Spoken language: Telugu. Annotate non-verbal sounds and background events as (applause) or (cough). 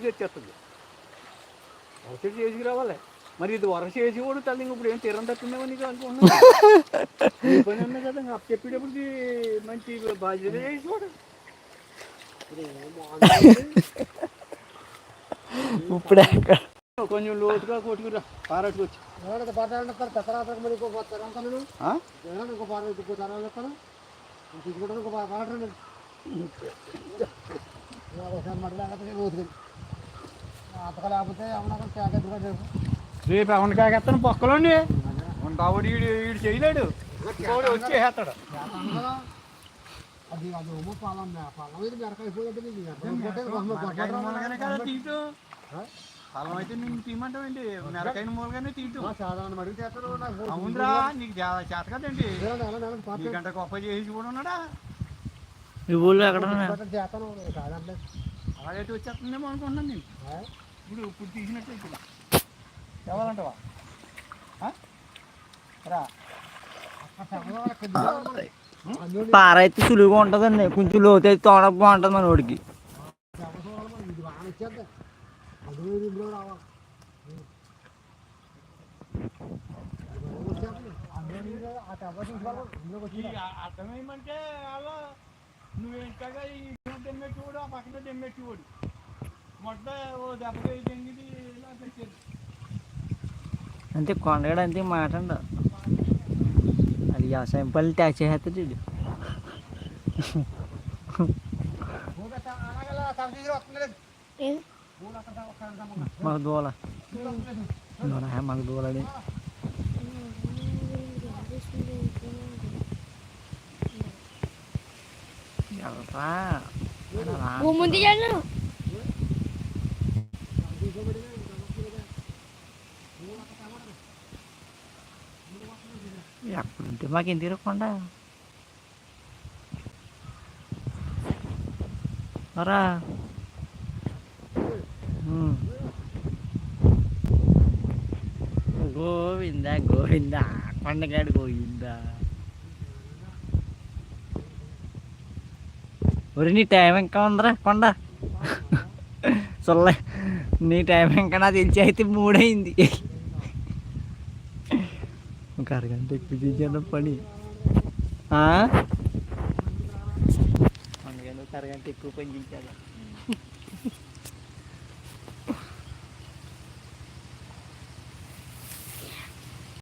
తెచ్చేస్తుంది వరస చేసి రావాలి. మరి ఇది వరస చేసి కూడా తల్లి ఇంక ఇప్పుడు ఏం తీరం తప్పిందేమో నీకు అనుకుంటున్నా (laughs) నీ పని ఉన్నా కదా ఇంకా చెప్పేటప్పటికి మంచి బాధ్యత చేసి కూడా ఇప్పుడే కొంచెం లోతుగా కొట్టుకురా పారట్టుకొచ్చి ఇంకో రేపు ఎవరిని కాకెత్తాను పక్కలోండి ఉంటావుడు ఈడు ఈడు చేయలేడు. ఇంకోడు వచ్చి వేస్తాడు. అది అది ఉమ్మ పాలం పాలం ఇది. మెరకైపోయింది పొలం అయితే నేను తీయమంటావేంటి? మెరకాయన మూలగానే నాకు అవునరా నీకు చేత కదండి గంట గొప్ప చేసి కూడా ఉన్నాడా? ఈ ఊళ్ళో ఎక్కడ చేస్తాను. అలాగైతే వచ్చేస్తుందేమో అనుకుంటున్నాను నేను. ఇప్పుడు ఇప్పుడు తీసినట్టు ఇక్కడ. కావాలంటవా? రా. పార అయితే సులువుగా ఉంటుందండి. కొంచెం లోతు అయితే తోడ బాగుంటుంది మన వాడికి అర్థమేమంటే అలా నువ్వు ఇంతగా ఈ దెమ్మెట్టి కూడా ఆ పక్కన దెమ్మెట్టి కూడా మొట్ట ఓ దెబ్బకి తెంగిది ఇలా తెచ్చేది అంతే కొండగడ అంతే మాట అండ అది వ్యవసాయం పనులు ట్యాక్స్ చేస్తాడు వస్తుంది మాకు దూల. మాకు దూలడి ముందు చేయాలి ఎక్కడుంటే మాకు ఎందుకు ఇరగకుండా రా. ఉమ్. గోవింద గోవింద కొండగాడు గోవింద. ఒరి నీ టైం ఇంకా ఉందిరా కొండ. (laughs) సొల్లే నీ టైం ఇంకా నాకు తెలిసి అయితే మూడైంది. అరగంట ఎక్కువ పని ఆ? అందుకని ఒక అరగంట ఎక్కువ పని చేశాను